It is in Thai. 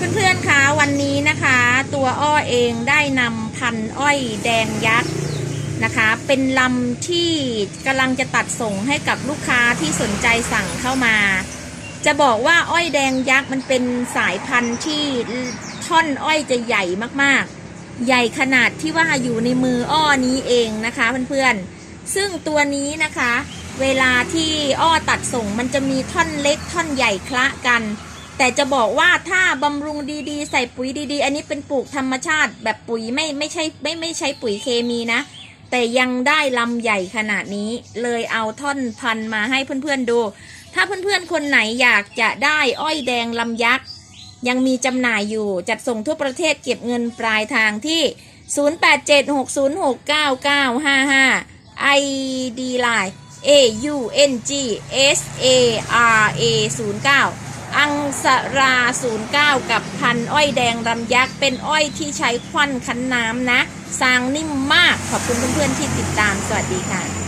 เพื่อนๆคะวันนี้นะคะ ตัวอ้อเองได้นำพันอ้อยแดงยักษ์นะคะ เป็นลำที่กำลังจะตัดส่งให้กับลูกค้าที่สนใจสั่งเข้ามา จะบอกว่าอ้อยแดงยักษ์มันเป็นสายพันธุ์ที่ท่อนอ้อยจะใหญ่มากๆ ใหญ่ขนาดที่ว่าอยู่ในมืออ้อนี้เองนะคะเพื่อนๆ ซึ่งตัวนี้นะคะ เวลาที่อ้อตัดส่งมันจะมีท่อนเล็กท่อนใหญ่คละกัน แต่จะบอกว่าถ้าบำรุงดีๆ ใส่ปุ๋ยดีๆ อันนี้เป็นปลูกธรรมชาติ แบบปุ๋ยไม่ไม่ใช่ไม่ไม่ใช้ปุ๋ยเคมีนะ แต่ยังได้ลำใหญ่ขนาดนี้เลยเอาท่อนพันมาให้เพื่อนๆดู ถ้าเพื่อนๆคนไหนอยากจะได้อ้อยแดงลำยักษ์ยังมีจำหน่ายอยู่จัดส่งทั่วประเทศเก็บเงินปลายทางที่ 0876069955 ID Line A U N G S A R A 09 อังสรา 09 กับพันอ้อยแดงรำยักษ์ เป็นอ้อยที่ใช้ควันคั้นน้ำนะ สางนิ่มมาก ขอบคุณเพื่อนๆที่ติดตาม สวัสดีค่ะ